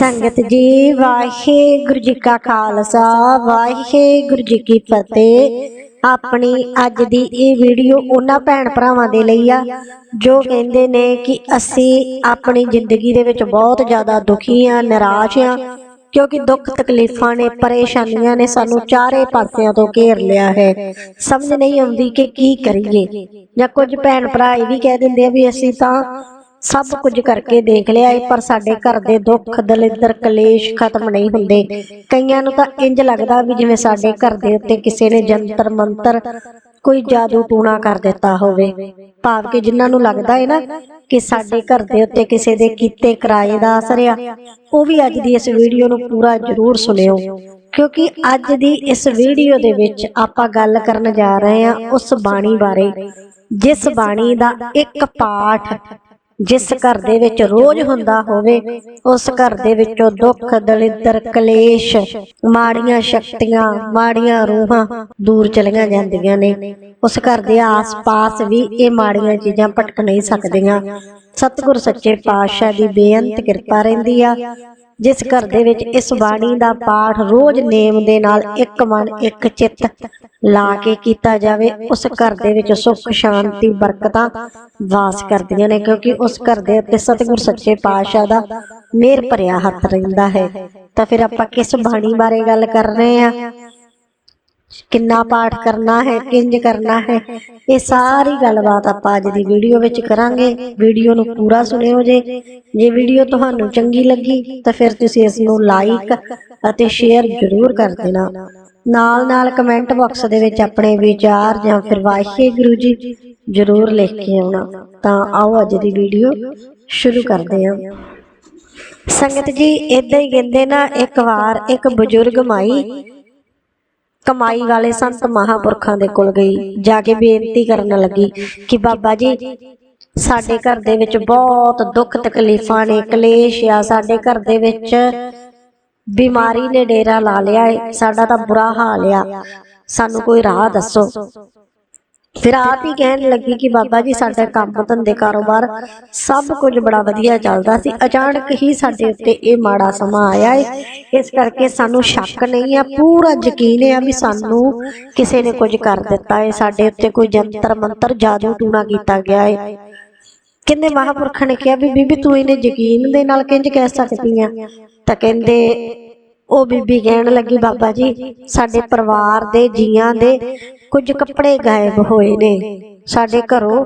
ਸੰਗਤ ਜੀ, ਵਾਹਿਗੁਰੂ ਜੀ ਕਾ ਖਾਲਸਾ, ਵਾਹਿਗੁਰੂ ਜੀ ਕੀ ਫਤਿਹ। ਆਪਣੀ ਅੱਜ ਦੀ ਇਹ ਵੀਡੀਓ ਉਹਨਾਂ ਭੈਣ ਭਰਾਵਾਂ ਦੇ ਲਈ ਆ, ਜੋ ਕਹਿੰਦੇ ਨੇ ਕਿ ਅਸੀਂ ਆਪਣੀ ਜ਼ਿੰਦਗੀ ਦੇ ਵਿੱਚ ਬਹੁਤ ਜ਼ਿਆਦਾ ਦੁਖੀ ਆ, ਨਿਰਾਸ਼ ਆ, ਕਿਉਂਕਿ ਦੁੱਖ ਤਕਲੀਫਾਂ ਨੇ, ਪਰੇਸ਼ਾਨੀਆਂ ਨੇ ਸਾਨੂੰ ਚਾਰੇ ਪਾਸਿਆਂ ਤੋਂ ਘੇਰ ਲਿਆ ਹੈ। ਸਮਝ ਨਹੀਂ ਆਉਂਦੀ ਕਿ ਕੀ ਕਰੀਏ। ਜਾਂ ਕੁਝ ਭੈਣ ਭਰਾ ਇਹ ਵੀ ਕਹਿ ਦਿੰਦੇ ਆ ਵੀ ਅਸੀਂ ਤਾਂ ਸਭ ਕੁਝ ਕਰਕੇ ਦੇਖ ਲਿਆ ਏ, ਪਰ ਸਾਡੇ ਘਰ ਦੇ ਦੁੱਖ, ਦਲਿੱਦਰ, ਕਲੇਸ਼ ਖਤਮ ਨਹੀਂ ਹੁੰਦੇ। ਕਈਆਂ ਨੂੰ ਤਾਂ ਇੰਜ ਲੱਗਦਾ ਵੀ ਜਿਵੇਂ ਸਾਡੇ ਘਰ ਦੇ ਉੱਤੇ ਕਿਸੇ ਨੇ ਜੰਤਰ, ਮੰਤਰ ਕੋਈ ਜਾਦੂ ਟੂਣਾ ਕਰ ਦਿੱਤਾ ਹੋਵੇ। ਭਾਵ ਕਿ ਜਿਨ੍ਹਾਂ ਨੂੰ ਲੱਗਦਾ ਹੈ ਨਾ ਕਿ ਸਾਡੇ ਘਰ ਦੇ ਉੱਤੇ ਕਿਸੇ ਦੇ ਕੀਤੇ ਕਿਰਾਏ ਦਾ ਅਸਰ ਆ, ਉਹ ਵੀ ਅੱਜ ਦੀ ਇਸ ਵੀਡੀਓ ਨੂੰ ਪੂਰਾ ਜ਼ਰੂਰ ਸੁਣਿਓ। ਕਿਉਂਕਿ ਅੱਜ ਦੀ ਇਸ ਵੀਡੀਓ ਦੇ ਵਿੱਚ ਆਪਾਂ ਗੱਲ ਕਰਨ ਜਾ ਰਹੇ ਹਾਂ ਉਸ ਬਾਣੀ ਬਾਰੇ, ਜਿਸ ਬਾਣੀ ਦਾ ਇੱਕ ਪਾਠ ਜਿਸ ਘਰ ਦੇ ਵਿੱਚ ਰੋਜ਼ ਹੁੰਦਾ ਹੋਵੇ ਉਸ ਘਰ ਦੇ ਵਿੱਚੋਂ ਦੁੱਖ ਦਲਿੱਦਰ ਕਲੇਸ਼ ਮਾੜੀਆਂ ਸ਼ਕਤੀਆਂ ਮਾੜੀਆਂ ਰੂਹਾਂ ਦੂਰ ਚਲੀਆਂ ਜਾਂਦੀਆਂ ਨੇ। ਉਸ ਘਰ ਦੇ ਆਸ-ਪਾਸ ਵੀ ਇਹ ਮਾੜੀਆਂ ਚੀਜ਼ਾਂ ਭਟਕ ਨਹੀਂ ਸਕਦੀਆਂ। ਸਤਿਗੁਰ ਸੱਚੇ ਪਾਤਸ਼ਾਹ ਦੀ ਬੇਅੰਤ ਕਿਰਪਾ ਰਹਿੰਦੀ ਆ। ਜਿਸ ਘਰ ਦੇ ਵਿੱਚ ਇਸ ਬਾਣੀ ਦਾ ਪਾਠ ਰੋਜ਼ ਨੇਮ ਦੇ ਨਾਲ ਇੱਕ ਮਨ, ਇੱਕ ਚਿੱਤ ਲਾ ਕੇ ਕੀਤਾ ਜਾਵੇ, ਉਸ ਘਰ ਦੇ ਵਿੱਚ ਸੁੱਖ, ਸ਼ਾਂਤੀ, ਬਰਕਤਾਂ ਵਾਸ ਕਰਦੀਆਂ ਨੇ, ਕਿਉਂਕਿ ਉਸ ਘਰ ਦੇ ਉੱਤੇ ਸਤਿਗੁਰ ਸੱਚੇ ਪਾਤਸ਼ਾਹ ਦਾ ਮਿਹਰ ਭਰਿਆ ਹੱਥ ਰਹਿੰਦਾ ਹੈ। ਤਾਂ ਫਿਰ ਆਪਾਂ ਕਿਸ ਬਾਣੀ ਬਾਰੇ ਗੱਲ ਕਰ ਰਹੇ ਹਾਂ? ਕਿੰਨਾ ਪਾਠ ਕਰਨਾ ਹੈ, ਕਿੰਜ ਕਰਨਾ ਹੈ, ਇਹ ਸਾਰੀ ਗੱਲਬਾਤ ਆਪਾਂ ਅੱਜ ਦੀ ਵੀਡੀਓ ਵਿੱਚ ਕਰਾਂਗੇ। ਵੀਡੀਓ ਨੂੰ ਪੂਰਾ ਸੁਣਿਓ ਜੇ। ਜੇ ਵੀਡੀਓ ਤੁਹਾਨੂੰ ਚੰਗੀ ਲੱਗੀ, ਤਾਂ ਫਿਰ ਤੁਸੀਂ ਇਸ ਨੂੰ ਲਾਈਕ ਅਤੇ ਸ਼ੇਅਰ ਜ਼ਰੂਰ ਕਰ ਦੇਣਾ। ਨਾਲ ਨਾਲ ਕਮੈਂਟ ਬਾਕਸ ਦੇ ਵਿੱਚ ਆਪਣੇ ਵਿਚਾਰ ਜਾਂ ਫਿਰ ਵਾਹਿਗੁਰੂ ਜੀ ਜ਼ਰੂਰ ਲਿਖ ਕੇ ਆਉਣਾ। ਤਾਂ ਆਓ ਅੱਜ ਦੀ ਵੀਡੀਓ ਸ਼ੁਰੂ ਕਰਦੇ ਹਾਂ। ਸੰਗਤ ਜੀ ਇਦਾਂ ਹੀ ਕਹਿੰਦੇ ਨਾ, ਇੱਕ ਵਾਰ ਇੱਕ ਬਜ਼ੁਰਗ ਮਾਈ ਕਮਾਈ ਵਾਲੇ ਸੰਤ ਮਹਾਪੁਰਖਾਂ ਦੇ ਕੋਲ ਗਈ। ਜਾ ਕੇ ਬੇਨਤੀ ਕਰਨ ਲੱਗੀ ਕਿ ਬਾਬਾ ਜੀ, ਸਾਡੇ ਘਰ ਦੇ ਵਿੱਚ ਬਹੁਤ ਦੁੱਖ ਤਕਲੀਫਾਂ ਨੇ, ਕਲੇਸ਼ ਆ, ਸਾਡੇ ਘਰ ਦੇ ਵਿੱਚ ਬਿਮਾਰੀ ਨੇ ਡੇਰਾ ਲਾ ਲਿਆ ਏ, ਸਾਡਾ ਤਾਂ ਬੁਰਾ ਹਾਲ ਆ। ਸਾਨੂੰ ਕੋਈ ਰਾਹ ਦੱਸੋ। ਫਿਰ ਆਪ ਹੀ ਕਹਿਣ ਲੱਗੀ ਕਿ ਬਾਬਾ ਜੀ, ਸਾਡਾ ਕੰਮ ਧੰਦੇ ਕਾਰੋਬਾਰ ਸਭ ਕੁਝ ਬੜਾ ਵਧੀਆ ਚੱਲਦਾ ਸੀ। ਅਚਾਨਕ ਹੀ ਸਾਡੇ ਉੱਤੇ ਇਹ ਮਾੜਾ ਸਮਾਂ ਆਇਆ ਏ। ਇਸ ਕਰਕੇ ਸਾਨੂੰ ਸ਼ੱਕ ਨਹੀਂ ਆ, ਪੂਰਾ ਯਕੀਨ ਆ ਵੀ ਸਾਨੂੰ ਕਿਸੇ ਨੇ ਕੁਝ ਕਰ ਦਿੱਤਾ ਹੈ ਸਾਡੇ ਉੱਤੇ ਕੋਈ ਜੰਤਰ ਮੰਤਰ ਜਾਦੂ ਟੂਣਾ ਕੀਤਾ ਗਿਆ ਹੈ ਕਹਿੰਦੇ ਮਹਾਪੁਰਖਾਂ ਨੇ ਕਿਹਾ ਵੀ ਬੀਬੀ ਤੂੰ ਇਹਨੇ ਯਕੀਨ ਦੇ ਨਾਲ ਕਿੰਜ ਕਹਿ ਸਕਦੀ ਆ? ਤਾਂ ਕਹਿੰਦੇ ਉਹ ਬੀਬੀ ਕਹਿਣ ਲੱਗੀ, ਬਾਬਾ ਜੀ, ਸਾਡੇ ਪਰਿਵਾਰ ਦੇ ਜੀਆਂ ਦੇ ਕੁਝ ਕੱਪੜੇ ਗਾਇਬ ਹੋਏ ਨੇ। ਸਾਡੇ ਘਰੋਂ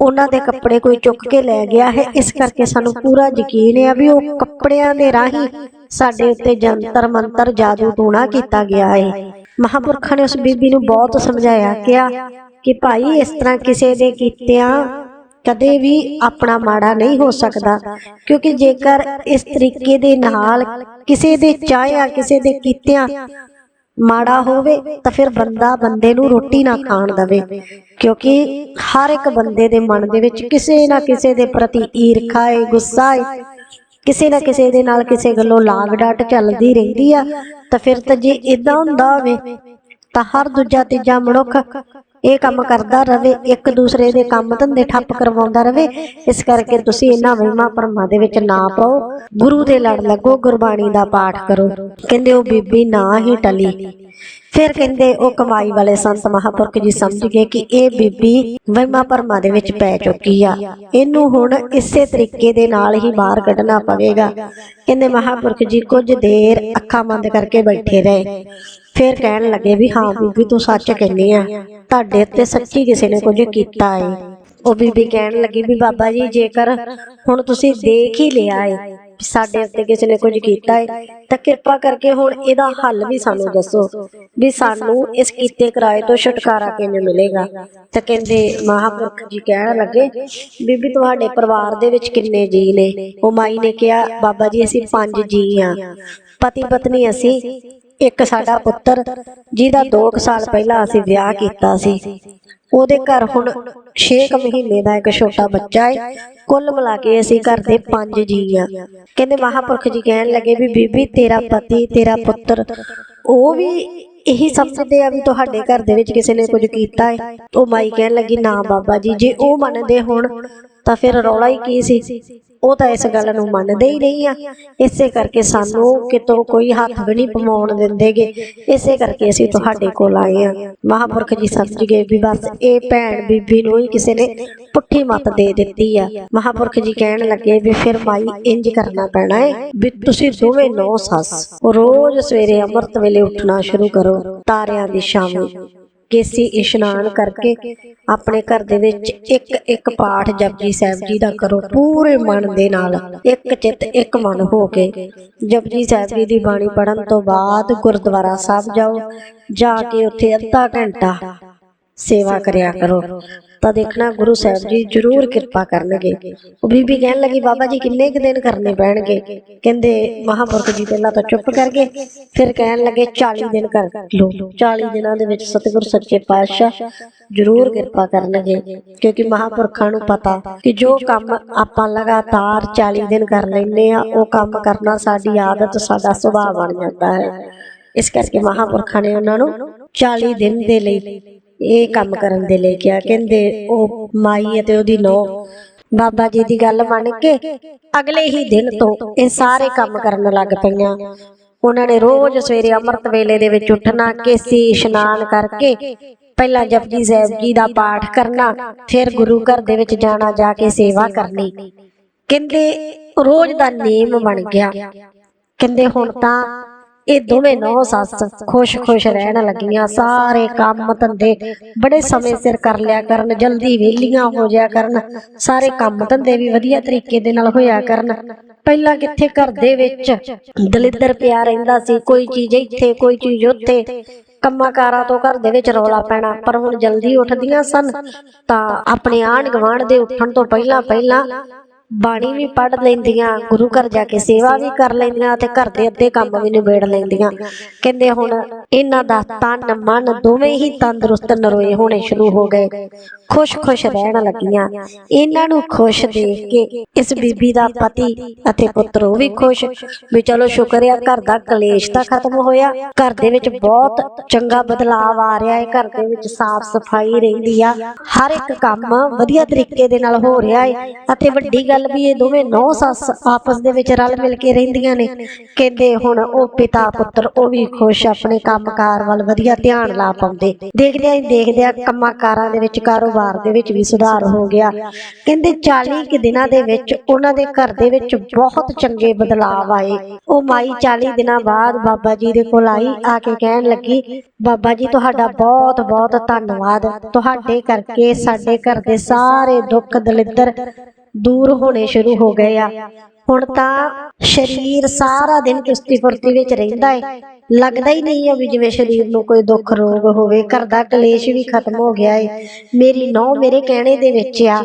ਉਹਨਾਂ ਦੇ ਕੱਪੜੇ ਕੋਈ ਚੁੱਕ ਕੇ ਲੈ ਗਿਆ ਹੈ। ਇਸ ਕਰਕੇ ਸਾਨੂੰ ਪੂਰਾ ਯਕੀਨ ਹੈ ਵੀ ਉਹ ਕੱਪੜਿਆਂ ਦੇ ਰਾਹੀਂ ਸਾਡੇ ਉੱਤੇ ਜੰਤਰ ਮੰਤਰ ਜਾਦੂ ਟੂਣਾ ਕੀਤਾ ਗਿਆ ਹੈ। ਮਹਾਪੁਰਖਾਂ ਨੇ ਉਸ ਬੀਬੀ ਨੂੰ ਬਹੁਤ ਸਮਝਾਇਆ, ਕਿਹਾ ਕਿ ਭਾਈ, ਇਸ ਤਰ੍ਹਾਂ ਕਿਸੇ ਦੇ ਕੀਤਿਆਂ ਕਦੇ ਵੀ ਆਪਣਾ ਮਾੜਾ ਨਹੀਂ ਹੋ ਸਕਦਾ। ਕਿਉਂਕਿ ਜੇਕਰ ਇਸ ਤਰੀਕੇ ਦੇ ਨਾਲ ਕਿਸੇ ਦੇ ਚਾਹਿਆ, ਕਿਸੇ ਦੇ ਕੀਤਿਆਂ ਮਾੜਾ ਹੋਵੇ, ਤਾਂ ਫਿਰ ਬੰਦਾ ਬੰਦੇ ਨੂੰ ਰੋਟੀ ਨਾ ਖਾਣ ਦਵੇ। ਕਿਉਂਕਿ ਹਰ ਇੱਕ ਬੰਦੇ ਦੇ ਮਨ ਦੇ ਵਿੱਚ ਕਿਸੇ ਨਾ ਕਿਸੇ ਦੇ ਪ੍ਰਤੀ ਈਰਖਾ ਹੈ ਗੁੱਸਾ ਹੈ ਕਿਸੇ ਨਾ ਕਿਸੇ ਦੇ ਨਾਲ ਕਿਸੇ ਗੱਲੋਂ ਲਾਗ ਡਾਟ ਚੱਲਦੀ ਰਹਿੰਦੀ ਆ। ਤਾਂ ਫਿਰ ਤਾਂ ਜੇ ਇਦਾਂ ਹੁੰਦਾ ਹੋਵੇ, ਤਾਂ ਹਰ ਦੂਜਾ ਤੀਜਾ ਮਨੁੱਖ ਇਹ ਕੰਮ ਕਰਦਾ ਰਵੇ, ਇੱਕ ਦੂਸਰੇ ਦੇ ਕੰਮ ਧੰਦੇ ਠੱਪ ਕਰਵਾਉਂਦਾ ਰਵੇ, ਇਸ ਕਰਕੇ ਤੁਸੀਂ ਇਹਨਾਂ ਵਹਿਮਾਂ ਭਰਮਾਂ ਦੇ ਵਿੱਚ ਨਾ ਪਾਓ। ਗੁਰੂ ਦੇ ਲੜ ਲੱਗੋ, ਗੁਰਬਾਣੀ ਦਾ ਪਾਠ ਕਰੋ। ਕਹਿੰਦੇ ਉਹ ਬੀਬੀ ਨਾ ਹੀ ਟਲੀ। ਫਿਰ ਕਹਿੰਦੇ ਉਹ ਕਮਾਈ ਵਾਲੇ ਸੰਤ ਮਹਾਪੁਰਖ ਜੀ ਸਮਝ ਗਏ ਕਿ ਇਹ ਬੀਬੀ ਵਹਿਮਾਂ ਭਰਮਾਂ ਦੇ ਵਿੱਚ ਪੈ ਚੁੱਕੀ ਆ। ਇਹਨੂੰ ਹੁਣ ਇਸੇ ਤਰੀਕੇ ਦੇ ਨਾਲ ਹੀ ਬਾਹਰ ਕੱਢਣਾ ਪਵੇਗਾ। ਕਹਿੰਦੇ ਮਹਾਪੁਰਖ ਜੀ, ਕੁਝ ਦੇਰ ਅੱਖਾਂ ਬੰਦ ਕਰਕੇ ਬੈਠੇ ਰਹੇ। ਫਿਰ ਕਹਿਣ ਲੱਗੇ ਵੀ ਹਾਂ, ਬੀਬੀ ਤੂੰ ਸੱਚ ਕਹਿੰਦੀ ਆ। ਤੁਹਾਡੇ ਉੱਤੇ ਸੱਚੀ ਕਿਸੇ ਨੇ ਕੁਝ ਕੀਤਾ ਏ। ਉਹ ਬੀਬੀ ਕਹਿਣ ਲੱਗੀ ਵੀ ਬਾਬਾ ਜੀ, ਜੇਕਰ ਹੁਣ ਤੁਸੀਂ ਦੇਖ ਹੀ ਲਿਆ ਏ ਸਾਡੇ ਉੱਤੇ ਕਿਸੇ ਨੇ ਕੁਝ ਕੀਤਾ ਏ, ਤਾਂ ਕਿਰਪਾ ਕਰਕੇ ਹੁਣ ਇਹਦਾ ਹੱਲ ਵੀ ਸਾਨੂੰ ਦੱਸੋ ਵੀ ਸਾਨੂੰ ਇਸ ਕੀਤੇ ਕਿਰਾਏ ਤੋਂ ਛੁਟਕਾਰਾ ਕਿਵੇਂ ਮਿਲੇਗਾ। ਤਾਂ ਕਹਿੰਦੇ ਮਹਾਪੁਰਖ ਜੀ ਕਹਿਣ ਲੱਗੇ, ਬੀਬੀ ਤੁਹਾਡੇ ਪਰਿਵਾਰ ਦੇ ਵਿੱਚ ਕਿੰਨੇ ਜੀ ਨੇ? ਉਹ ਮਾਈ ਨੇ ਕਿਹਾ, ਬਾਬਾ ਜੀ, ਅਸੀਂ ਪੰਜ ਜੀ ਆ ਪਤੀ ਪਤਨੀ ਅਸੀਂ ਇੱਕ ਸਾਡਾ ਪੁੱਤਰ, ਜਿਹਦਾ 2 ਸਾਲ ਪਹਿਲਾਂ ਅਸੀਂ ਵਿਆਹ ਕੀਤਾ ਸੀ। ਉਹਦੇ ਘਰ ਹੁਣ 6 ਮਹੀਨੇ ਦਾ ਇੱਕ ਛੋਟਾ ਬੱਚਾ ਹੈ ਕੁੱਲ ਮਿਲਾ ਕੇ ਅਸੀਂ ਘਰ ਦੇ 5 ਜੀ ਆ। ਕਹਿੰਦੇ ਮਹਾਪੁਰਖ ਜੀ ਕਹਿਣ ਲੱਗੇ ਵੀ ਬੀਬੀ, ਤੇਰਾ ਪਤੀ, ਤੇਰਾ ਪੁੱਤਰ, ਉਹ ਵੀ ਇਹੀ ਸਮਝਦੇ ਆ ਵੀ ਤੁਹਾਡੇ ਘਰ ਦੇ ਵਿੱਚ ਕਿਸੇ ਨੇ ਕੁਝ ਕੀਤਾ ਹੈ ਉਹ ਮਾਈ ਕਹਿਣ ਲੱਗੀ, ਨਾ ਬਾਬਾ ਜੀ, ਜੇ ਉਹ ਮੰਨਦੇ ਹੋਣ, ਤਾਂ ਫਿਰ ਰੌਲਾ ਹੀ ਕੀ ਸੀ? ਉਹ ਤਾਂ ਇਸ ਗੱਲ ਨੂੰ ਮੰਨਦੇ ਹੀ ਨਹੀਂ ਆ। ਇਸੇ ਕਰਕੇ ਸਾਨੂੰ ਕਿਤੋਂ ਕੋਈ ਹੱਥ ਵੀ ਨਹੀਂ ਪਵਾਉਣ ਦਿੰਦੇਗੇ। ਇਸੇ ਕਰਕੇ ਅਸੀਂ ਤੁਹਾਡੇ ਕੋਲ ਆਏ ਆ ਮਹਾਪੁਰਖ ਜੀ ਸਮਝ ਗਏ ਵੀ ਬਸ ਇਹ ਭੈਣ ਬੀਬੀ ਨੂੰ ਹੀ ਕਿਸੇ ਨੇ ਪੁੱਠੀ ਮੱਤ ਦੇ ਦਿੱਤੀ ਆ। ਮਹਾਪੁਰਖ ਜੀ ਕਹਿਣ ਲੱਗੇ ਵੀ ਫਿਰ ਮਾਈ ਇੰਜ ਕਰਨਾ ਪੈਣਾ ਹੈ ਵੀ ਤੁਸੀਂ ਦੋਵੇਂ ਨੌ ਸੱਸ। ਰੋਜ਼ ਸਵੇਰੇ ਅੰਮ੍ਰਿਤ ਵੇਲੇ ਉੱਠਣਾ ਸ਼ੁਰੂ ਕਰੋ, ਤਾਰਿਆਂ ਦੀ ਛਾਵੇਂ ਕੇਸੀ ਇਸ਼ਨਾਨ ਕਰਕੇ ਆਪਣੇ ਘਰ ਦੇ ਵਿੱਚ ਇੱਕ ਇੱਕ ਪਾਠ ਜਪਜੀ ਸਾਹਿਬ ਜੀ ਦਾ ਕਰੋ ਪੂਰੇ ਮਨ ਦੇ ਨਾਲ, ਇੱਕ ਚਿੱਤ, ਇੱਕ ਮਨ ਹੋ ਕੇ। ਜਪਜੀ ਸਾਹਿਬ ਜੀ ਦੀ ਬਾਣੀ ਪੜਨ ਤੋਂ ਬਾਅਦ ਗੁਰਦੁਆਰਾ ਸਾਹਿਬ ਜਾਓ, ਜਾ ਕੇ ਉੱਥੇ ਅੱਧਾ ਘੰਟਾ ਸੇਵਾ ਕਰਿਆ ਕਰੋ। ਤਾਂ ਦੇਖਣਾ ਗੁਰੂ ਸਾਹਿਬ ਜੀ ਜ਼ਰੂਰ ਕਿਰਪਾ ਕਰਨਗੇ। ਉਹ ਬੀਬੀ ਕਹਿਣ ਲੱਗੀ, ਬਾਬਾ ਜੀ, ਕਿੰਨੇ ਕੁ ਦਿਨ ਕਰਨੇ ਪੈਣਗੇ? ਕਹਿੰਦੇ, ਮਹਾਪੁਰਖ ਜੀ ਪਹਿਲਾਂ ਤਾਂ ਚੁੱਪ ਕਰ ਗਏ, ਫਿਰ ਕਹਿਣ ਲੱਗੇ 40 ਦਿਨ ਕਰ ਲਓ। 40 ਦਿਨਾਂ ਦੇ ਵਿੱਚ ਸਤਿਗੁਰ ਸੱਚੇ ਪਾਤਸ਼ਾਹ ਜ਼ਰੂਰ ਕਿਰਪਾ ਕਰਨਗੇ। ਕਿਉਂਕਿ ਮਹਾਪੁਰਖਾਂ ਨੂੰ ਪਤਾ ਕਿ ਜੋ ਕੰਮ ਆਪਾਂ ਲਗਾਤਾਰ 40 ਦਿਨ ਕਰ ਲੈਂਦੇ ਆ ਉਹ ਕੰਮ ਕਰਨਾ ਸਾਡੀ ਆਦਤ, ਸਾਡਾ ਸੁਭਾਅ ਬਣ ਜਾਂਦਾ ਹੈ। ਇਸ ਕਰਕੇ ਮਹਾਪੁਰਖਾਂ ਨੇ ਉਹਨਾਂ ਨੂੰ 40 ਦਿਨ ਦੇ ਲਈ ਇਹ ਕੰਮ ਕਰਨ ਦੇ ਲਈ ਕਿਹਾ, ਕਹਿੰਦੇ, ਉਹ ਮਾਈ ਅਤੇ ਉਹਦੀ ਨੋ ਬਾਬਾ ਜੀ ਦੀ ਗੱਲ ਮੰਨ ਕੇ ਅਗਲੇ ਹੀ ਦਿਨ ਤੋਂ ਇਹ ਸਾਰੇ ਕੰਮ ਕਰਨ ਲੱਗ ਪਈਆਂ। ਉਹਨਾਂ ਨੇ ਰੋਜ਼ ਸਵੇਰੇ ਅੰਮ੍ਰਿਤ ਵੇਲੇ ਦੇ ਵਿੱਚ ਉੱਠਣਾ, ਕੇਸੀ ਇਸ਼ਨਾਨ ਕਰਕੇ ਪਹਿਲਾਂ ਜਪਜੀ ਸਾਹਿਬ ਜੀ ਦਾ ਪਾਠ ਕਰਨਾ, ਫਿਰ ਗੁਰੂ ਘਰ ਦੇ ਵਿੱਚ ਜਾਣਾ, ਜਾ ਕੇ ਸੇਵਾ ਕਰਨੀ। ਕਹਿੰਦੇ, ਰੋਜ਼ ਦਾ ਨੇਮ ਬਣ ਗਿਆ। ਕਹਿੰਦੇ, ਹੁਣ ਤਾਂ ਇਹ ਦੋਵੇਂ ਨੌ ਸੱਸ ਖੁਸ਼-ਖੁਸ਼ ਰਹਿਣ ਲੱਗੀਆਂ ਸਾਰੇ ਕੰਮ ਧੰਦੇ ਬੜੇ ਸਮੇਂ ਸਿਰ ਕਰ ਲਿਆ ਕਰਨ ਜਲਦੀ ਵਿਹਲੀਆਂ ਹੋ ਜਾਇਆ ਕਰਨ ਸਾਰੇ ਕੰਮ ਧੰਦੇ ਵੀ ਵਧੀਆ ਤਰੀਕੇ ਦੇ ਨਾਲ ਹੋਇਆ ਕਰਨ। ਪਹਿਲਾਂ ਕਿੱਥੇ ਘਰ ਦੇ ਵਿੱਚ ਦਲਿੱਦਰ ਪਿਆ ਰਹਿੰਦਾ ਸੀ ਕੋਈ ਚੀਜ਼ ਇੱਥੇ ਕੋਈ ਚੀਜ਼ ਉੱਥੇ। ਕੰਮਾਂ ਕਾਰਾਂ ਤੋਂ ਘਰ ਦੇ ਵਿੱਚ ਰੌਲਾ ਪੈਣਾ ਪਰ ਹੁਣ ਜਲਦੀ ਉੱਠਦੀਆਂ ਸਨ ਤਾਂ ਆਪਣੇ ਆਂਢ ਗੁਆਂਢ ਦੇ ਉੱਠਣ ਤੋਂ ਪਹਿਲਾਂ ਪਹਿਲਾਂ ਬਾਣੀ ਵੀ ਪੜ ਲੈਂਦੀਆਂ, ਗੁਰੂ ਘਰ ਜਾ ਕੇ ਸੇਵਾ ਵੀ ਕਰ ਲੈਂਦੀਆਂ ਤੇ ਘਰ ਦੇ ਅੱਧੇ ਕੰਮ ਵੀ ਨਿਬੇੜ ਲੈਂਦੀਆਂ। ਕਹਿੰਦੇ ਹੁਣ ਇਹਨਾਂ ਦਾ ਤਨ, ਮਨ ਦੋਵੇਂ ਹੀ ਤੰਦਰੁਸਤ ਨਰੋਏ ਹੋਣੇ ਸ਼ੁਰੂ ਹੋ ਗਏ। ਖੁਸ਼-ਖੁਸ਼ ਰਹਿਣ ਲੱਗੀਆਂ। ਇਹਨਾਂ ਨੂੰ ਖੁਸ਼ ਦੇਖ ਕੇ ਇਸ ਬੀਬੀ ਦਾ ਪਤੀ ਅਤੇ ਪੁੱਤਰ ਉਹ ਵੀ ਖੁਸ਼ ਵੀ ਚਲੋ ਸ਼ੁਕਰ ਆ, ਘਰ ਦਾ ਕਲੇਸ਼ ਤਾਂ ਖਤਮ ਹੋਇਆ। ਘਰ ਦੇ ਵਿੱਚ ਬਹੁਤ ਚੰਗਾ ਬਦਲਾਅ ਆ ਰਿਹਾ ਹੈ। ਘਰ ਦੇ ਵਿੱਚ ਸਾਫ਼ ਸਫ਼ਾਈ ਰਹਿੰਦੀ ਆ। ਹਰ ਇੱਕ ਕੰਮ ਵਧੀਆ ਤਰੀਕੇ ਦੇ ਨਾਲ ਹੋ ਰਿਹਾ ਹੈ ਅਤੇ ਵੱਡੀ ਗੱਲ ਵੀ ਇਹ ਦੋਵੇਂ ਨੌ ਸੱਸ ਆਪਸ ਦੇ ਵਿੱਚ ਰਲ ਮਿਲ ਕੇ ਰਹਿੰਦੀਆਂ ਨੇ। ਕਹਿੰਦੇ ਹੁਣ ਉਹ ਪਿਤਾ ਪੁੱਤਰ ਉਹ ਵੀ ਖੁਸ਼ ਆਪਣੇ ਕੰਮਕਾਰ ਵੱਲ ਵਧੀਆ ਧਿਆਨ ਲਾ ਪਾਉਂਦੇ। ਦੇਖਦਿਆਂ ਹੀ ਦੇਖਦਿਆਂ ਕੰਮਾਂ ਦੇ ਵਿੱਚ ਕਾਰੋਬਾਰ ਦੇ ਵਿੱਚ ਵੀ ਸੁਧਾਰ ਹੋ ਗਿਆ। ਕਹਿੰਦੇ 40 ਕੁ ਦਿਨਾਂ ਦੇ ਵਿੱਚ ਉਹਨਾਂ ਦੇ ਘਰ ਦੇ ਵਿੱਚ ਬਹੁਤ ਚੰਗੇ ਬਦਲਾਅ ਆਏ। ਉਹ ਮਾਈ 40 ਦਿਨਾਂ ਬਾਅਦ ਬਾਬਾ ਜੀ ਦੇ ਕੋਲ ਆਈ, ਆ ਕੇ ਕਹਿਣ ਲੱਗੀ, ਬਾਬਾ ਜੀ, ਤੁਹਾਡਾ ਬਹੁਤ ਬਹੁਤ ਧੰਨਵਾਦ। ਤੁਹਾਡੇ ਕਰਕੇ ਸਾਡੇ ਘਰ ਦੇ ਸਾਰੇ ਦੁੱਖ ਦਲਿੱਦਰ ਦੂਰ ਹੋਣੇ ਸ਼ੁਰੂ ਹੋ ਗਏ ਆ। ਹੁਣ ਤਾਂ ਸਰੀਰ ਸਾਰਾ ਦਿਨ ਚੁਸਤੀ ਫੁਰਤੀ ਵਿੱਚ ਰਹਿੰਦਾ ਹੈ ਲੱਗਦਾ ਹੀ ਨਹੀਂ ਆ ਵੀ ਜਿਵੇਂ ਸਰੀਰ ਨੂੰ ਕੋਈ ਦੁੱਖ ਰੋਗ ਹੋਵੇ, ਘਰ ਦਾ ਕਲੇਸ਼ ਵੀ ਖਤਮ ਹੋ ਗਿਆ ਏ। ਮੇਰੀ ਨੌ ਮੇਰੇ ਕਹਿਣੇ ਦੇ ਵਿੱਚ ਆ।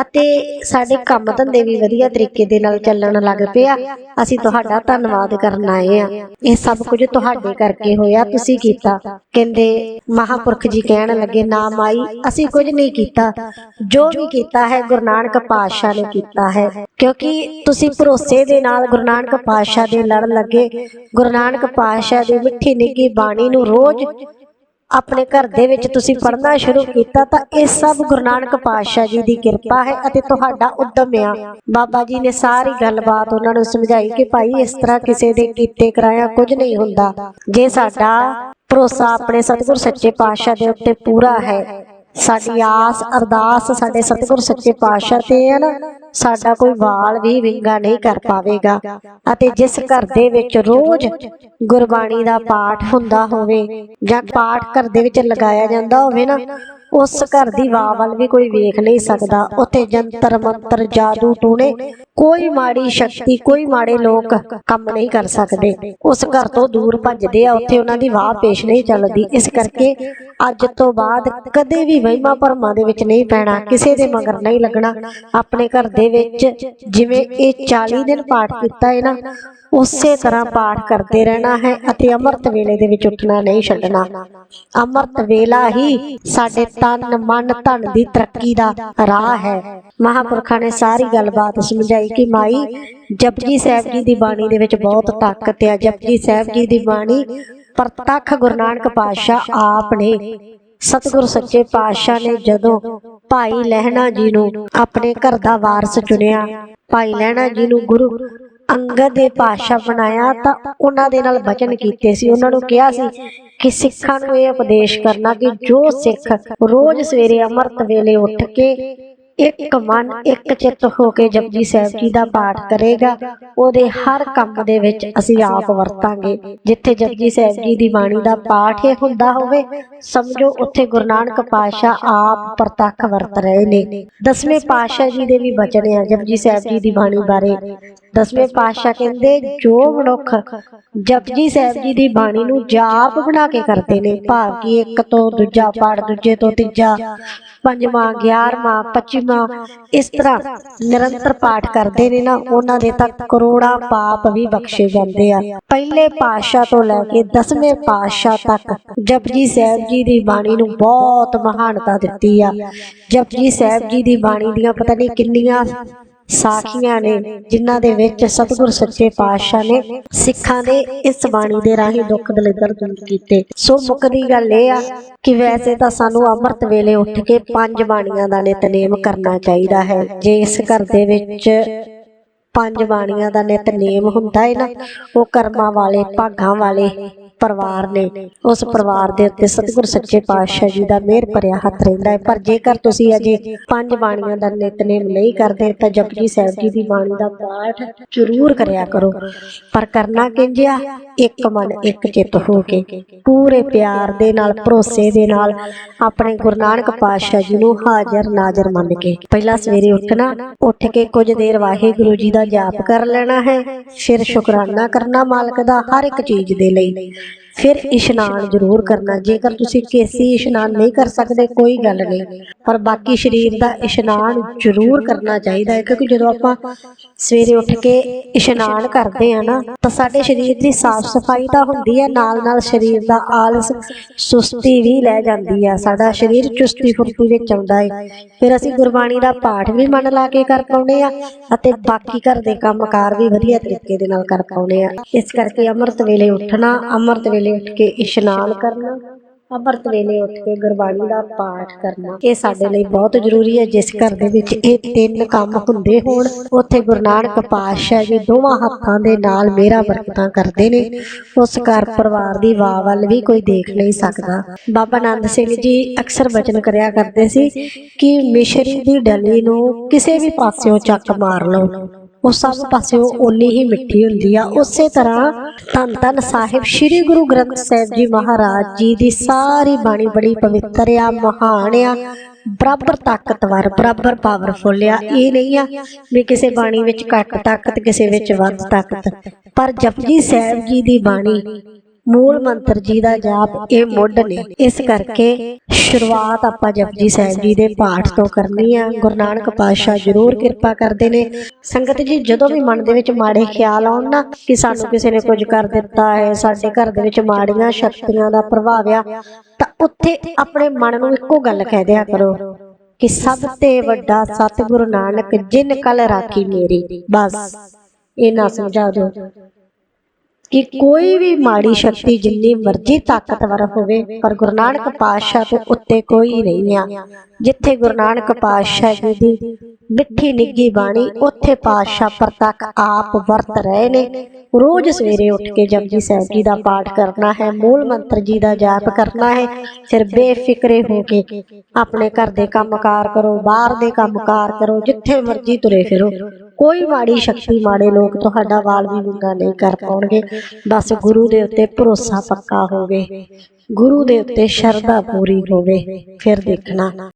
ਅਤੇ ਸਾਡੇ ਕੰਮ ਧੰਦੇ ਵੀ ਵਧੀਆ ਤਰੀਕੇ ਦੇ ਨਾਲ ਚੱਲਣ ਲੱਗ ਪਿਆ। ਅਸੀਂ ਤੁਹਾਡਾ ਧੰਨਵਾਦ ਕਰਨ ਆਏ ਆ ਇਹ ਸਭ ਕੁਝ ਤੁਹਾਡੇ ਕਰਕੇ ਹੋਇਆ, ਤੁਸੀਂ ਕੀਤਾ। ਕਹਿੰਦੇ, ਮਹਾਪੁਰਖ ਜੀ ਕਹਿਣ ਲੱਗੇ, ਨਾ ਮਾਈ, ਅਸੀਂ ਕੁਝ ਨਹੀਂ ਕੀਤਾ। ਜੋ ਵੀ ਕੀਤਾ ਹੈ, ਗੁਰੂ ਨਾਨਕ ਪਾਤਸ਼ਾਹ ਨੇ ਕੀਤਾ ਹੈ। ਕਿਉਂਕਿ ਤੁਸੀਂ ਭਰੋਸੇ ਦੇ ਨਾਲ ਗੁਰੂ ਨਾਨਕ ਪਾਤਸ਼ਾਹ ਦੇ ਲੜ ਲੱਗੇ। ਗੁਰੂ ਨਾਨਕ ਪਾਤਸ਼ਾਹ ਦੀ ਮਿੱਠੀ ਨਿੱਘੀ ਬਾਣੀ ਨੂੰ ਰੋਜ਼ ਆਪਣੇ ਘਰ ਦੇ ਵਿੱਚ ਤੁਸੀਂ ਪੜ੍ਹਨਾ ਸ਼ੁਰੂ ਕੀਤਾ ਤਾਂ ਇਹ ਸਭ ਗੁਰੂ ਨਾਨਕ ਪਾਤਸ਼ਾਹ ਜੀ ਦੀ ਕਿਰਪਾ ਹੈ ਅਤੇ ਤੁਹਾਡਾ ਉਦਮ ਆ। ਬਾਬਾ ਜੀ ਨੇ ਸਾਰੀ ਗੱਲਬਾਤ ਉਹਨਾਂ ਨੂੰ ਸਮਝਾਈ ਕਿ ਭਾਈ, ਇਸ ਤਰ੍ਹਾਂ ਕਿਸੇ ਦੇ ਕੀਤੇ ਕਰਾਇਆ ਕੁਝ ਨਹੀਂ ਹੁੰਦਾ। ਜੇ ਸਾਡਾ ਭਰੋਸਾ ਆਪਣੇ ਸਤਿਗੁਰ ਸੱਚੇ ਪਾਤਸ਼ਾਹ ਦੇ ਉੱਤੇ ਪੂਰਾ ਹੈ ਸਾਡੀ ਆਸ, ਅਰਦਾਸ, ਸਾਡੇ ਸਤਿਗੁਰ ਸੱਚੇ ਪਾਤਸ਼ਾਹ ਤੇ ਹੈ ਨਾ। ਸਾਡਾ ਕੋਈ ਵਾਲ ਵੀ ਵਿੰਗਾ ਨਹੀਂ ਕਰ ਪਾਵੇਗਾ। ਅਤੇ ਜਿਸ ਘਰ ਦੇ ਵਿੱਚ ਰੋਜ਼ ਗੁਰਬਾਣੀ ਦਾ ਪਾਠ ਹੁੰਦਾ ਹੋਵੇ ਜਾਂ ਪਾਠ ਘਰ ਦੇ ਵਿੱਚ ਲਗਾਇਆ ਜਾਂਦਾ ਹੋਵੇ ਨਾ ਉਸ ਘਰ ਦੀ ਵਾਹ ਵੱਲ ਵੀ ਕੋਈ ਵੇਖ ਨਹੀਂ ਸਕਦਾ। ਉੱਥੇ ਜੰਤਰ ਮੰਤਰ ਜਾਦੂ ਟੂਣੇ। ਕੋਈ ਮਾੜੀ ਸ਼ਕਤੀ, ਕੋਈ ਮਾੜੇ ਲੋਕ ਕੰਮ ਨਹੀਂ ਕਰ ਸਕਦੇ। ਉਸ ਘਰ ਤੋਂ ਦੂਰ ਭੱਜਦੇ ਆ। ਉੱਥੇ ਉਹਨਾਂ ਦੀ ਵਾਹ ਪੇਸ਼ ਨਹੀਂ ਚੱਲਦੀ। ਇਸ ਕਰਕੇ ਅੱਜ ਤੋਂ ਬਾਅਦ ਕਦੇ ਵੀ ਵਹਿਮਾਂ ਭਰਮਾਂ ਦੇ ਵਿੱਚ ਨਹੀਂ ਪੈਣਾ। ਕਿਸੇ ਦੇ ਮਗਰ ਨਹੀਂ ਲੱਗਣਾ। ਆਪਣੇ ਘਰ ਦੇ ਵਿੱਚ ਜਿਵੇਂ ਇਹ 40 ਦਿਨ ਪਾਠ ਕੀਤਾ ਹੈ ਨਾ, ਉਸੇ ਤਰ੍ਹਾਂ ਪਾਠ ਕਰਦੇ ਰਹਿਣਾ ਹੈ ਅਤੇ ਅੰਮ੍ਰਿਤ ਵੇਲੇ ਦੇ ਵਿੱਚ ਉੱਠਣਾ ਨਹੀਂ ਛੱਡਣਾ। ਅੰਮ੍ਰਿਤ ਵੇਲਾ ਹੀ ਸਾਡੇ ਤਨ, ਮਨ, ਧਨ ਦੀ ਤਰੱਕੀ ਦਾ ਰਾਹ ਹੈ। ਮਹਾਪੁਰਖਾਂ ਨੇ ਸਾਰੀ ਗੱਲਬਾਤ ਸਮਝਾਈ ਕਿ ਮਾਈ, ਜਪਜੀ ਸਾਹਿਬ ਜੀ ਦੀ ਬਾਣੀ ਦੇ ਵਿੱਚ ਬਹੁਤ ਤਾਕਤ ਹੈ। ਜਪਜੀ ਸਾਹਿਬ ਜੀ ਦੀ ਬਾਣੀ, ਪ੍ਰਤੱਖ ਗੁਰੂ ਨਾਨਕ ਪਾਤਸ਼ਾਹ ਆਪ ਨੇ। ਸਤਿਗੁਰ ਸੱਚੇ ਪਾਤਸ਼ਾਹ ਨੇ ਜਦੋਂ ਭਾਈ ਲਹਿਣਾ ਜੀ ਨੂੰ ਆਪਣੇ ਘਰ ਦਾ ਵਾਰਸ ਚੁਣਿਆ, ਭਾਈ ਲਹਿਣਾ ਜੀ ਨੂੰ ਗੁਰੂ ਅੰਗਦ ਦੇ ਪਾਤਸ਼ਾਹ ਬਣਾਇਆ ਤਾਂ ਉਹਨਾਂ ਦੇ ਨਾਲ ਬਚਨ ਕੀਤੇ ਸੀ। ਉਹਨਾਂ ਨੂੰ ਕਿਹਾ ਸੀ ਕਿ ਸਿੱਖਾਂ ਨੂੰ ਇਹ ਉਪਦੇਸ਼ ਕਰਨਾ ਕਿ ਜੋ ਸਿੱਖ ਰੋਜ਼ ਸਵੇਰੇ ਅੰਮ੍ਰਿਤ ਵੇਲੇ ਉੱਠ ਕੇ ਇੱਕ ਮਨ ਇੱਕ ਚਿੱਤ ਹੋ ਕੇ ਜਪਜੀ ਸਾਹਿਬ ਜੀ ਦਾ ਪਾਠ ਕਰੇਗਾ, ਉਹਦੇ ਹਰ ਕੰਮ ਦੇ ਵਿੱਚ ਅਸੀਂ ਆਪ ਵਰਤਾਂਗੇ। ਜਿੱਥੇ ਜਪਜੀ ਸਾਹਿਬ ਜੀ ਦੀ ਬਾਣੀ ਦਾ ਪਾਠ ਹੀ ਹੁੰਦਾ ਹੋਵੇ, ਸਮਝੋ ਉੱਥੇ ਗੁਰੂ ਨਾਨਕ ਪਾਤਸ਼ਾਹ ਆਪ ਪ੍ਰਤੱਖ ਵਰਤ ਰਹੇ ਨੇ। ਦਸਵੇਂ ਪਾਤਸ਼ਾਹ ਜੀ ਦੇ ਵੀ ਬਚਨ ਆ ਜਪਜੀ ਸਾਹਿਬ ਜੀ ਦੀ ਬਾਣੀ ਬਾਰੇ। ਦਸਵੇਂ ਪਾਤਸ਼ਾਹ ਕਹਿੰਦੇ, ਜੋ ਮਨੁੱਖ ਜਪਜੀ ਸਾਹਿਬ ਜੀ ਦੀ ਬਾਣੀ ਨੂੰ ਜਾਪ ਬਣਾ ਕੇ ਕਰਦੇ ਨੇ, ਭਾਵ ਕਿ ਇੱਕ ਤੋਂ ਦੂਜਾ ਪਾਠ ਦੂਜੇ ਤੋਂ ਤੀਜਾ, ਪੰਜਵਾਂ 11ਵਾਂ 25ਵਾਂ ਇਸ ਤਰ੍ਹਾਂ ਨਿਰੰਤਰ ਪਾਠ ਕਰਦੇ ਨੇ ਨਾ, ਉਹਨਾਂ ਦੇ ਤਾਂ ਕਰੋੜਾਂ ਪਾਪ ਵੀ ਬਖਸ਼ੇ ਜਾਂਦੇ ਆ। ਪਹਿਲੇ ਪਾਤਸ਼ਾਹ ਤੋਂ ਲੈ ਕੇ 10ਵੇਂ ਪਾਤਸ਼ਾਹ ਤੱਕ ਜਪਜੀ ਸਾਹਿਬ ਜੀ ਦੀ ਬਾਣੀ ਨੂੰ ਬਹੁਤ ਮਹਾਨਤਾ ਦਿੱਤੀ ਆ। ਜਪਜੀ ਸਾਹਿਬ ਜੀ ਦੀ ਬਾਣੀ ਦੀਆਂ ਪਤਾ ਨਹੀਂ ਕਿੰਨੀਆਂ ਸਾਖੀਆਂ ਨੇ, ਜਿਨ੍ਹਾਂ ਦੇ ਵਿੱਚ ਸਤਿਗੁਰ ਸੱਚੇ ਪਾਤਸ਼ਾਹ ਨੇ ਸਿੱਖਾਂ ਦੇ ਇਸ ਬਾਣੀ ਦੇ ਰਾਹੀਂ ਦੁੱਖ ਦਲਿੱਦਰ ਦੂਰ ਕੀਤੇ। ਸੋ ਮੁੱਕਦੀ ਗੱਲ ਇਹ ਆ ਕਿ ਵੈਸੇ ਤਾਂ ਸਾਨੂੰ ਅੰਮ੍ਰਿਤ ਵੇਲੇ ਉੱਠ ਕੇ ਪੰਜ ਬਾਣੀਆਂ ਦਾ ਨਿਤਨੇਮ ਕਰਨਾ ਚਾਹੀਦਾ ਹੈ। ਜੇ ਇਸ ਘਰ ਦੇ ਵਿੱਚ ਪੰਜ ਬਾਣੀਆਂ ਦਾ ਨਿਤਨੇਮ ਹੁੰਦਾ ਹੈ ਨਾ, ਉਹ ਕਰਮਾਂ ਵਾਲੇ, ਭਾਗਾਂ ਵਾਲੇ ਪਰਿਵਾਰ ਨੇ, ਉਸ ਪਰਿਵਾਰ ਦੇ ਉੱਤੇ ਸਤਿਗੁਰ ਸੱਚੇ ਪਾਤਸ਼ਾਹ ਜੀ ਦਾ ਮਿਹਰ ਭਰਿਆ ਹੱਥ ਰਹਿੰਦਾ ਹੈ। ਪਰ ਜੇਕਰ ਤੁਸੀਂ ਅਜੇ ਪੰਜ ਬਾਣੀਆਂ ਦਾ ਨਿਤਨੇਮ ਨਹੀਂ ਕਰਦੇ, ਤਾਂ ਜਪਜੀ ਸਾਹਿਬ ਜੀ ਦੀ ਬਾਣੀ ਦਾ ਪਾਠ ਜ਼ਰੂਰ ਕਰਿਆ ਕਰੋ। ਪਰ ਕਰਨਾ ਕਿੰਜ ਇੱਕ ਮਨ ਇੱਕ ਚਿੱਤ ਹੋ ਕੇ, ਪੂਰੇ ਪਿਆਰ ਦੇ ਨਾਲ, ਭਰੋਸੇ ਦੇ ਨਾਲ ਆਪਣੇ ਗੁਰੂ ਨਾਨਕ ਪਾਤਸ਼ਾਹ ਜੀ ਨੂੰ ਹਾਜ਼ਰ ਨਾਜ਼ਰ ਮੰਨ ਕੇ। ਪਹਿਲਾਂ ਸਵੇਰੇ ਉੱਠਣਾ, ਉੱਠ ਕੇ ਕੁਝ ਦੇਰ ਵਾਹਿਗੁਰੂ ਜੀ ਦਾ ਜਾਪ ਕਰ ਲੈਣਾ ਹੈ। ਫਿਰ ਸ਼ੁਕਰਾਨਾ ਕਰਨਾ ਮਾਲਕ ਦਾ ਹਰ ਇੱਕ ਚੀਜ਼ ਦੇ ਲਈ। ਫਿਰ ਇਸ਼ਨਾਨ ਜ਼ਰੂਰ ਕਰਨਾ। ਜੇਕਰ ਤੁਸੀਂ ਕੇਸੀ ਇਸ਼ਨਾਨ ਨਹੀਂ ਕਰ ਸਕਦੇ, ਕੋਈ ਗੱਲ ਨਹੀਂ। ਪਰ ਬਾਕੀ ਸਰੀਰ ਦਾ ਇਸ਼ਨਾਨ ਜ਼ਰੂਰ ਕਰਨਾ ਚਾਹੀਦਾ ਹੈ, ਕਿਉਂਕਿ ਜਦੋਂ ਆਪਾਂ ਸਵੇਰੇ ਉੱਠ ਕੇ ਇਸ਼ਨਾਨ ਕਰਦੇ ਆ ਨਾ, ਤਾਂ ਸਾਡੇ ਸਰੀਰ ਦੀ ਸਾਫ਼ ਸਫ਼ਾਈ ਤਾਂ ਹੁੰਦੀ ਹੈ ਨਾਲ ਨਾਲ ਸਰੀਰ ਦਾ ਆਲਸ ਸੁਸਤੀ ਵੀ ਲੈ ਜਾਂਦੀ ਆ ਸਾਡਾ ਸਰੀਰ ਚੁਸਤੀ ਫੁਰਤੀ ਵਿੱਚ ਆਉਂਦਾ ਹੈ। ਫਿਰ ਅਸੀਂ ਗੁਰਬਾਣੀ ਦਾ ਪਾਠ ਵੀ ਮਨ ਲਾ ਕੇ ਕਰ ਪਾਉਂਦੇ ਆ ਅਤੇ ਬਾਕੀ ਘਰ ਦੇ ਕੰਮਕਾਰ ਵੀ ਵਧੀਆ ਤਰੀਕੇ ਦੇ ਨਾਲ ਕਰ ਪਾਉਂਦੇ ਆ ਇਸ ਕਰਕੇ ਅੰਮ੍ਰਿਤ ਵੇਲੇ ਉੱਠਣਾ, ਅੰਮ੍ਰਿਤ ਵੇਲੇ ਉੱਠ ਕੇ ਇਸ਼ਨਾਨ ਕਰਨਾ, ਅੰਮ੍ਰਿਤ ਵੇਲੇ ਉੱਠ ਕੇ ਗੁਰਬਾਣੀ ਦਾ ਪਾਠ ਕਰਨਾ, ਇਹ ਸਾਡੇ ਲਈ ਬਹੁਤ ਜ਼ਰੂਰੀ ਹੈ। ਜਿਸ ਘਰ ਦੇ ਵਿੱਚ ਇਹ ਤਿੰਨ ਕੰਮ ਹੁੰਦੇ ਹੋਣ, ਉੱਥੇ ਗੁਰੂ ਨਾਨਕ ਪਾਤਸ਼ਾਹ ਜੀ ਦੋਵਾਂ ਹੱਥਾਂ ਦੇ ਨਾਲ ਮੇਰਾ ਬਰਕਤਾਂ ਕਰਦੇ ਨੇ। ਉਸ ਘਰ ਪਰਿਵਾਰ ਦੀ ਵਾਹ ਵੱਲ ਵੀ ਕੋਈ ਦੇਖ ਨਹੀਂ ਸਕਦਾ। ਬਾਬਾ ਆਨੰਦ ਸਿੰਘ ਜੀ ਅਕਸਰ ਬਚਨ ਕਰਿਆ ਕਰਦੇ ਸੀ ਕਿ ਮਿਸ਼ਰੀ ਦੀ ਡਲੀ ਨੂੰ ਕਿਸੇ ਵੀ ਪਾਸਿਓਂ ਚੱਕ ਮਾਰ ਲਓ। ਉਹ ਸਭ ਪਾਸਿਓਂ ਓਨੀ ਹੀ ਮਿੱਠੀ ਹੁੰਦੀ ਆ। ਉਸੇ ਤਰ੍ਹਾਂ ਧੰਨ ਧੰਨ ਸਾਹਿਬ ਸ੍ਰੀ ਗੁਰੂ ਗ੍ਰੰਥ ਸਾਹਿਬ ਜੀ ਮਹਾਰਾਜ ਜੀ ਦੀ ਸਾਰੀ ਬਾਣੀ ਬੜੀ ਪਵਿੱਤਰ ਆ, ਮਹਾਨ ਆ। ਬਰਾਬਰ ਤਾਕਤਵਰ, ਬਰਾਬਰ ਪਾਵਰਫੁਲ ਆ। ਇਹ ਨਹੀਂ ਆ ਵੀ ਕਿਸੇ ਬਾਣੀ ਵਿੱਚ ਘੱਟ ਤਾਕਤ, ਕਿਸੇ ਵਿੱਚ ਵੱਧ ਤਾਕਤ। ਪਰ ਜਪਜੀ ਸਾਹਿਬ ਜੀ ਦੀ ਬਾਣੀ ਮੂਲ ਮੰਤਰ ਜੀ ਦਾ ਜਾਪ ਇਹ ਮੁੱਢ ਨੇ। ਇਸ ਕਰਕੇ ਸ਼ੁਰੂਆਤ ਆਪਾਂ ਜਪਜੀ ਸਾਹਿਬ ਜੀ ਦੇ ਪਾਠ ਤੋਂ ਕਰਨੀ ਆ। ਗੁਰੂ ਨਾਨਕ ਪਾਤਸ਼ਾਹ ਜ਼ਰੂਰ ਕਿਰਪਾ ਕਰਦੇ ਨੇ। ਸੰਗਤ ਜੀ, ਜਦੋਂ ਵੀ ਮਨ ਦੇ ਵਿੱਚ ਮਾੜੇ ਖਿਆਲ ਆਉਣ ਨਾ ਕਿ ਸਾਨੂੰ ਕਿਸੇ ਨੇ ਕੁਝ ਕਰ ਦਿੱਤਾ ਹੈ, ਸਾਡੇ ਘਰ ਦੇ ਵਿੱਚ ਮਾੜੀਆਂ ਸ਼ਕਤੀਆਂ ਦਾ ਪ੍ਰਭਾਵ ਆ, ਤਾਂ ਉੱਥੇ ਆਪਣੇ ਮਨ ਨੂੰ ਇੱਕੋ ਗੱਲ ਕਹਿ ਦਿਆ ਕਰੋ ਕਿ ਸਭ ਤੇ ਵੱਡਾ ਸਤਿਗੁਰੂ ਨਾਨਕ ਜਿਨ ਕਲ ਰਾਖੀ ਮੇਰੀ। ਬਸ ਇਹ ਨਾ ਸਮਝਾ ਦਿਓ। ਕਿ ਕੋਈ ਵੀ ਮਾੜੀ ਸ਼ਕਤੀ ਜਿੰਨੀ ਮਰਜ਼ੀ ਤਾਕਤਵਰ ਹੋਵੇ, ਪਰ ਗੁਰੂ ਨਾਨਕ ਪਾਤਸ਼ਾਹ ਤੋਂ ਉੱਤੇ ਕੋਈ ਨਹੀਂ ਆ। ਜਿੱਥੇ ਗੁਰੂ ਨਾਨਕ ਪਾਤਸ਼ਾਹ ਜੀ ਦੀ ਮਿੱਠੀ ਨਿੱਗੀ ਬਾਣੀ, ਉੱਥੇ ਪਾਤਸ਼ਾਹ ਪ੍ਰਤੱਖ ਆਪ ਵਰਤ ਰਹੇ ਨੇ। ਰੋਜ਼ ਸਵੇਰੇ ਉੱਠ ਕੇ ਜਪਜੀ ਸਾਹਿਬ ਜੀ ਦਾ ਪਾਠ ਕਰਨਾ ਹੈ, ਮੂਲ ਮੰਤਰ ਜੀ ਦਾ ਜਾਪ ਕਰਨਾ ਹੈ, ਫਿਰ ਬੇਫਿਕਰੇ ਹੋ ਕੇ ਆਪਣੇ ਘਰ ਦੇ ਕੰਮਕਾਰ ਕਰੋ, ਬਾਹਰ ਦੇ ਕੰਮਕਾਰ ਕਰੋ, ਜਿੱਥੇ ਮਰਜ਼ੀ ਤੁਰੇ ਫਿਰੋ। ਕੋਈ ਮਾੜੀ ਸ਼ਕਤੀ, ਮਾੜੇ ਲੋਕ ਤੁਹਾਡਾ ਵਾਲ ਵੀ ਵਿੰਗਾ ਨਹੀਂ ਕਰ ਪਾਉਣਗੇ। ਬਸ ਗੁਰੂ ਦੇ ਉੱਤੇ ਭਰੋਸਾ ਪੱਕਾ ਹੋਵੇ। ਗੁਰੂ ਦੇ ਉੱਤੇ ਸ਼ਰਧਾ ਪੂਰੀ ਹੋਵੇ। ਫਿਰ ਦੇਖਣਾ